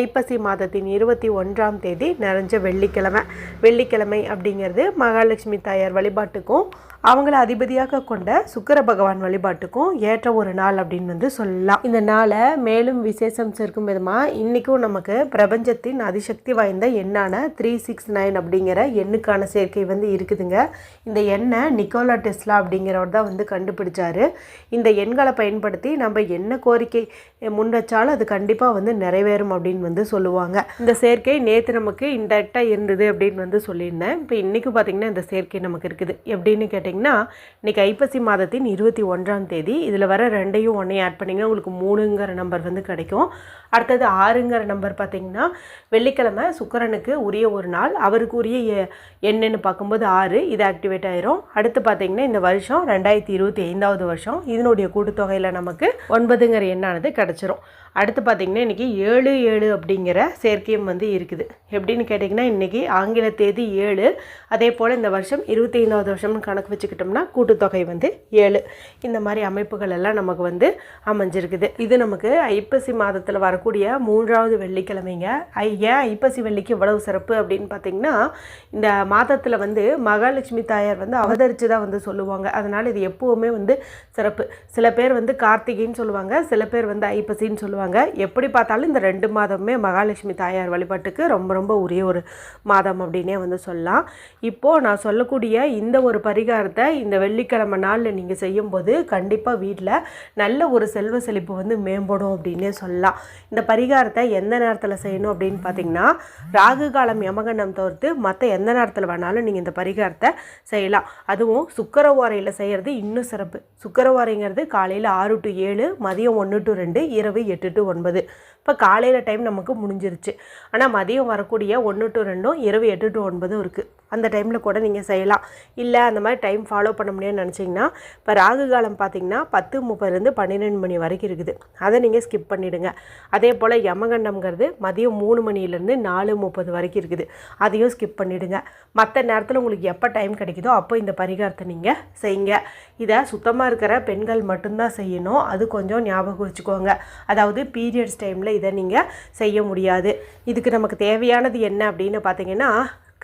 ஐப்பசி மாதத்தின் இருபத்தி ஒன்றாம் தேதி நிறைஞ்ச வெள்ளிக்கிழமை. வெள்ளிக்கிழமை அப்படிங்கிறது மகாலட்சுமி தாயார் வழிபாட்டுக்கும் அவங்கள அதிபதியாக கொண்ட சுக்கர பகவான் வழிபாட்டுக்கும் ஏற்ற ஒரு நாள் அப்படின்னு வந்து சொல்லலாம். இந்த நாளை மேலும் விசேஷம் சேர்க்கும் விதமாக இன்றைக்கும் நமக்கு பிரபஞ்சத்தின் அதிசக்தி வாய்ந்த எண்ணான த்ரீ சிக்ஸ் நைன் அப்படிங்கிற எண்ணுக்கான சேர்க்கை வந்து இருக்குதுங்க. இந்த எண்ணை நிக்கோலா டெஸ்லா அப்படிங்கிறவர் தான் வந்து கண்டுபிடிச்சாரு. இந்த எண்களை பயன்படுத்தி நம்ம என்ன கோரிக்கை முன் வச்சாலும் அது கண்டிப்பாக வந்து நிறைவேறும் அப்படின்னு வந்து சொல்லுவாங்க. இந்த சேர்க்கை நேற்று நமக்கு இன்டெரக்டாக இருந்தது அப்படின்னு வந்து சொல்லியிருந்தேன். இப்போ இன்றைக்கி பார்த்திங்கன்னா இந்த சேர்க்கை நமக்கு இருக்குது. எப்படின்னு கேட்டிங்கன்னா இன்றைக்கி ஐப்பசி மாதத்தின் இருபத்தி ஒன்றாம் தேதி இதில் வர ரெண்டையும் ஒன்றையும் ஆட் பண்ணிங்கன்னா உங்களுக்கு மூணுங்கிற நம்பர் வந்து கிடைக்கும். அடுத்தது ஆறுங்கிற நம்பர் பார்த்திங்கன்னா வெள்ளிக்கிழமை சுக்கரனுக்கு உரிய ஒரு நாள் அவருக்கு உரிய எ- பார்க்கும்போது ஆறு இது ஆக்டிவேட் ஆயிரும். அடுத்து பார்த்திங்கன்னா இந்த வருஷம் ரெண்டாயிரத்தி இருபத்தி ஐந்தாவது வருஷம். இதனுடைய கூட்டுத்தொகையில் நமக்கு ஒன்பதுங்கிற எண்ணானது கிடச்சிரும். அடுத்து பார்த்திங்கன்னா இன்றைக்கி ஏழு ஏழு அப்படிங்கிற சேர்க்கையும் வந்து இருக்குது. எப்படின்னு கேட்டிங்கன்னா இன்றைக்கி ஆங்கில தேதி ஏழு. அதே போல் இந்த வருஷம் இருபத்தி ஐந்தாவது வருஷம்னு கணக்கு வச்சுக்கிட்டோம்னா கூட்டுத்தொகை வந்து ஏழு. இந்த மாதிரி அமைப்புகள் எல்லாம் நமக்கு வந்து அமைஞ்சிருக்குது. இது நமக்கு ஐப்பசி மாதத்தில் வரக்கூடிய மூன்றாவது வெள்ளிக்கிழமைங்க. ஐ ஏன் ஐப்பசி வெள்ளிக்கு இவ்வளவு சிறப்பு அப்படின்னு பார்த்தீங்கன்னா இந்த மாதத்தில் வந்து மகாலட்சுமி தாயார் வந்து அவதரித்து தான் வந்து சொல்லுவாங்க. அதனால் இது எப்போவுமே வந்து சிறப்பு. சில பேர் வந்து கார்த்திகைன்னு சொல்லுவாங்க. சில பேர் வந்து ஐப்பசின்னு சொல்லுவாங்க. எப்படி பார்த்தாலும் இந்த ரெண்டு மாதமுமே மகாலட்சுமி தாயார் வழிபாட்டுக்கு ரொம்ப ரொம்ப உரிய ஒரு மாதம் அப்படின்னே வந்து சொல்லலாம். இப்போது நான் சொல்லக்கூடிய இந்த ஒரு பரிகாரத்தை இந்த வெள்ளிக்கிழமை நாளில் நீங்கள் செய்யும்போது கண்டிப்பாக வீட்டில் நல்ல ஒரு செல்வ செழிப்பு வந்து மேம்படும் அப்படின்னே சொல்லலாம். இந்த பரிகாரத்தை எந்த நேரத்தில் செய்யணும் அப்படின்னு பார்த்தீங்கன்னா ராகு காலம் யமகண்டம் தவிர்த்து மற்ற எந்த நேரத்தில் வேணாலும் நீங்கள் இந்த பரிகாரத்தை செய்யலாம். அதுவும் சுக்கரவாரையில் செய்கிறது இன்னும் சிறப்பு. சுக்கரவாரைங்கிறது காலையில் ஆறு டு ஏழு மதியம் ஒன்று டு ரெண்டு இரவு எட்டு டு ஒன்பது. இப்போ காலையில் டைம் நமக்கு முடிஞ்சிருச்சு. ஆனால் மதியம் வரக்கூடிய ஒன்று டு ரெண்டும் இரவு எட்டு டு ஒன்பதும் இருக்குது அந்த டைமில் கூட நீங்கள் செய்யலாம். இல்லை அந்த மாதிரி டைம் ஃபாலோ பண்ண முடியும்னு நினச்சிங்கன்னா இப்போ ராகு காலம் பார்த்தீங்கன்னா பத்து முப்பதுலேருந்து பன்னிரெண்டு மணி வரைக்கும் இருக்குது. அதை நீங்கள் ஸ்கிப் பண்ணிவிடுங்க அதே போல் யமகண்டம்ங்கிறது மதியம் மூணு மணிலேருந்து நாலு முப்பது வரைக்கும் இருக்குது. அதையும் ஸ்கிப் பண்ணிவிடுங்க மற்ற நேரத்தில் உங்களுக்கு எப்போ டைம் கிடைக்குதோ அப்போ இந்த பரிகாரத்தை நீங்கள் செய்யுங்க. இதை சுத்தமாக இருக்கிற பெண்கள் மட்டும்தான் செய்யணும். அது கொஞ்சம் ஞாபகம் வச்சுக்கோங்க. அதாவது பீரியட்ஸ் டைமில் இதை நீங்கள் செய்ய முடியாது. இதுக்கு நமக்கு தேவையானது என்ன அப்படின்னு பார்த்தீங்கன்னா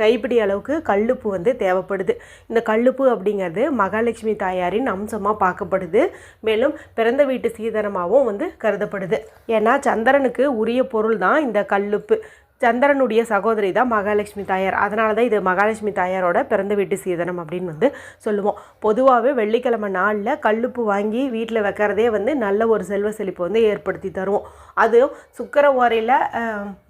கைப்பிடி அளவுக்கு கல்லுப்பு வந்து தேவைப்படுது. இந்த கல்லுப்பு அப்படிங்கிறது மகாலட்சுமி தாயாரின் அம்சமாக பார்க்கப்படுது. மேலும் பிறந்த வீட்டு சீதனமாகவும் வந்து கருதப்படுது. ஏன்னா சந்திரனுக்கு உரிய பொருள் தான் இந்த கல்லுப்பு. சந்திரனுடைய சகோதரி தான் மகாலட்சுமி தாயார். அதனால தான் இது மகாலட்சுமி தாயாரோட பிறந்த வீட்டு சீதனம் அப்படின்னு வந்து சொல்லுவோம். பொதுவாகவே வெள்ளிக்கிழமை நாளில் கல்லுப்பு வாங்கி வீட்டில் வைக்கிறதே வந்து நல்ல ஒரு செல்வ செழிப்பு வந்து ஏற்படுத்தி தருவோம். அதுவும் சுக்கர ஓரையில்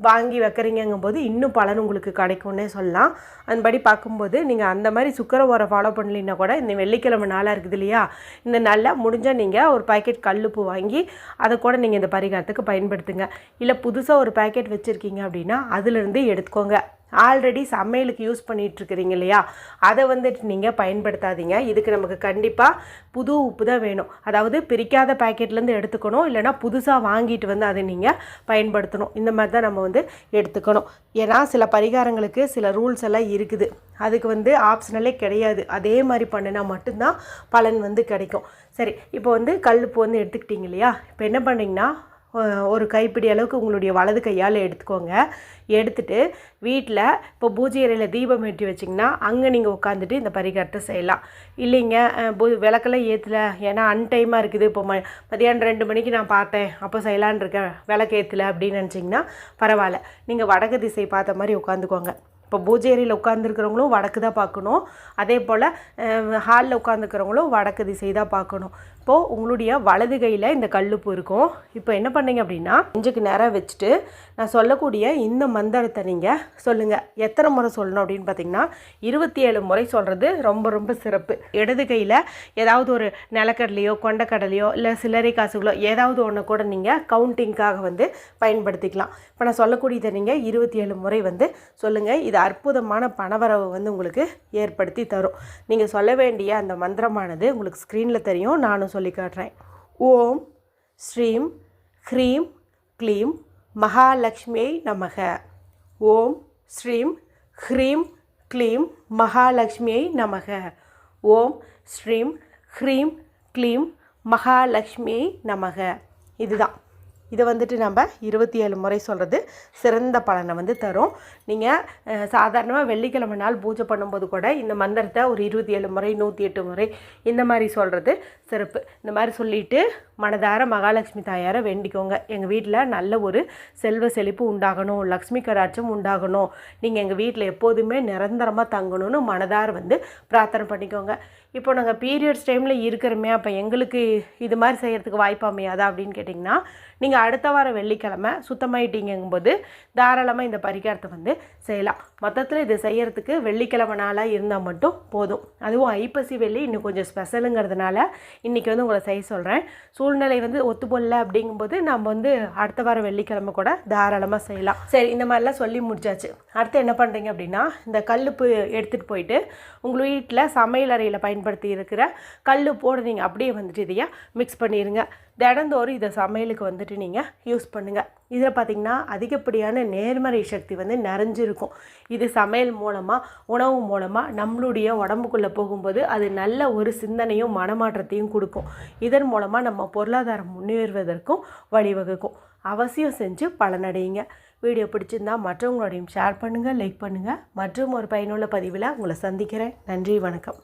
வாங்கி வைக்கிறீங்கங்கும் போது இன்னும் பலன் உங்களுக்கு கிடைக்கும்னே சொல்லலாம். அதன்படி பார்க்கும்போது நீங்கள் அந்த மாதிரி சுக்கர ஓரை ஃபாலோ பண்ணலின்னா கூட இந்த வெள்ளிக்கிழமை நாளாக இருக்குது இல்லையா? இந்த நாளில் முடிஞ்சால் நீங்கள் ஒரு பாக்கெட் கல்லுப்பு வாங்கி அதை கூட நீங்கள் இந்த பரிகாரத்துக்கு பயன்படுத்துங்க. இல்லை புதுசாக ஒரு பாக்கெட் வச்சுருக்கீங்க அப்படின்னா அதுலேருந்து எடுத்துக்கோங்க. ஆல்ரெடி சமையலுக்கு யூஸ் பண்ணிகிட்ருக்கிறீங்க இல்லையா? அதை வந்துட்டு நீங்கள் பயன்படுத்தாதீங்க. இதுக்கு நமக்கு கண்டிப்பாக புது உப்பு தான் வேணும். அதாவது பிரிக்காத பேக்கெட்லேருந்து எடுத்துக்கணும். இல்லைனா புதுசாக வாங்கிட்டு வந்து அதை நீங்கள் பயன்படுத்தணும். இந்த மாதிரி தான் நம்ம வந்து எடுத்துக்கணும். ஏன்னா சில பரிகாரங்களுக்கு சில ரூல்ஸ் எல்லாம் இருக்குது. அதுக்கு வந்து ஆப்ஷனலே கிடையாது. அதே மாதிரி பண்ணினா மட்டும்தான் பலன் வந்து கிடைக்கும். சரி இப்போ வந்து கல்லுப்பு வந்து எடுத்துக்கிட்டீங்க இல்லையா? இப்போ என்ன பண்ணுறீங்கன்னா ஒரு கைப்பிடி அளவுக்கு உங்களுடைய வலது கையால் எடுத்துக்கோங்க. எடுத்துட்டு வீட்டில் இப்போ பூஜை அறையில் தீபம் ஏற்றி வச்சிங்கன்னா அங்கே நீங்கள் உட்காந்துட்டு இந்த பரிகாரத்தை செய்யலாம். இல்லைங்க விளக்கெல்லாம் ஏற்றலை ஏன்னா அன்டைமாக இருக்குது. இப்போ ம மதியானம் ரெண்டு மணிக்கு நான் பார்த்தேன். அப்போ செய்யலான்னு இருக்கேன். விளக்கு ஏற்றல அப்படின்னு நினச்சிங்கன்னா பரவாயில்ல. நீங்கள் வடக்கு திசை பார்த்த மாதிரி உட்காந்துக்கோங்க. இப்போ பூஜை அறையில் உட்காந்துருக்கிறவங்களும் வடக்கு தான் பார்க்கணும். அதே போல் ஹாலில் உட்காந்துருக்கிறவங்களும் வடக்கு திசை தான் பார்க்கணும். இப்போது உங்களுடைய வலது கையில் இந்த கல்லுப்பு இருக்கும். இப்போ என்ன பண்ணீங்க அப்படின்னா நெஞ்சுக்கு நேராக வச்சுட்டு நான் சொல்லக்கூடிய இந்த மந்திரத்தை நீங்கள் சொல்லுங்கள் எத்தனை முறை சொல்லணும் அப்படின்னு பார்த்தீங்கன்னா இருபத்தி ஏழு முறை சொல்கிறது ரொம்ப ரொம்ப சிறப்பு. இடது கையில் ஏதாவது ஒரு நிலக்கடலையோ கொண்டக்கடலையோ இல்லை சில்லறை காசுகளோ ஏதாவது ஒன்று கூட நீங்கள் கவுண்டிங்காக வந்து பயன்படுத்திக்கலாம். இப்போ நான் சொல்லக்கூடியதை நீங்கள் இருபத்தி ஏழு முறை வந்து சொல்லுங்கள் இது அற்புதமான பணவரவு வந்து உங்களுக்கு ஏற்படுத்தி தரும். நீங்கள் சொல்ல வேண்டிய அந்த மந்திரமானது உங்களுக்கு ஸ்க்ரீனில் தெரியும். நானும் சொல்லி காட்டுறேன். ஓம் ஸ்ரீம் ஹ்ரீம் க்ளீம் மகாலட்சுமியை நமக. ஓம் ஸ்ரீம் ஹ்ரீம் க்ளீம் மகாலட்சுமியை நமக. ஓம் ஸ்ரீம் ஹ்ரீம் க்ளீம் மகாலட்சுமியை நமக. இதுதான். இதை வந்துட்டு நம்ம இருபத்தி ஏழு முறை சொல்கிறது சிறந்த பலனை வந்து தரும். நீங்கள் சாதாரணமாக வெள்ளிக்கிழமை நாள் பூஜை பண்ணும்போது கூட இந்த மந்திரத்தை ஒரு இருபத்தி ஏழு முறை நூற்றி எட்டு முறை இந்த மாதிரி சொல்கிறது சிறப்பு. இந்த மாதிரி சொல்லிவிட்டு மனதார மகாலட்சுமி தாயாரை வேண்டிக்கோங்க. எங்கள் வீட்டில் நல்ல ஒரு செல்வ செழிப்பு உண்டாகணும் லக்ஷ்மி கடாட்சம் உண்டாகணும். நீங்கள் எங்கள் வீட்டில் எப்போதுமே நிரந்தரமாக தங்கணும்னு மனதார வந்து பிரார்த்தனை பண்ணிக்கோங்க. இப்போ நாங்கள் பீரியட்ஸ் டைமில் இருக்கிறோமே அப்போ எங்களுக்கு இது மாதிரி செய்கிறதுக்கு வாய்ப்பு அமையாதா அப்படின்னு கேட்டிங்கன்னா நீங்கள் அடுத்த வாரம் வெள்ளிக்கிழமை சுத்தமாயிட்டீங்கும்போது தாராளமாக இந்த பரிகாரத்தை வந்து செய்யலாம். மொத்தத்தில் இது செய்கிறதுக்கு வெள்ளிக்கிழமை நாளாக இருந்தால் மட்டும் போதும். அதுவும் ஐப்பசி வெள்ளி இன்னும் கொஞ்சம் ஸ்பெஷலுங்கிறதுனால இன்றைக்கி வந்து உங்களை செய்ய சொல்கிறேன் சூழ்நிலை வந்து ஒத்துப்போடல அப்படிங்கும்போது நம்ம வந்து அடுத்த வாரம் வெள்ளிக்கிழமை கூட தாராளமாக செய்யலாம். சரி இந்த மாதிரிலாம் சொல்லி முடிச்சாச்சு. அடுத்து என்ன பண்ணுறீங்க அப்படின்னா இந்த கல்லுப்பு எடுத்துகிட்டு போயிட்டு உங்கள் வீட்டில் சமையல் அறையில் பயன்படுத்தி இருக்கிற கல் போட நீங்கள் அப்படியே வந்துட்டு இதையா மிக்ஸ் பண்ணிடுங்க தினந்தோறும் இதை சமையலுக்கு வந்துட்டு நீங்கள் யூஸ் பண்ணுங்கள் இதில் பார்த்திங்கன்னா அதிகப்படியான நேர்மறை சக்தி வந்து நிறைஞ்சிருக்கும். இது சமையல் மூலமாக உணவு மூலமாக நம்மளுடைய உடம்புக்குள்ளே போகும்போது அது நல்ல ஒரு சிந்தனையும் மனமாற்றத்தையும் கொடுக்கும். இதன் மூலமாக நம்ம பொருளாதாரம் முன்னேறுவதற்கும் வழிவகுக்கும். அவசியம் செஞ்சு பலனடையுங்க. வீடியோ பிடிச்சிருந்தா மற்றவங்களோடையும் ஷேர் பண்ணுங்கள் லைக் பண்ணுங்கள் மற்றும் ஒரு பயனுள்ள பதிவில் உங்களை சந்திக்கிறேன். நன்றி வணக்கம்.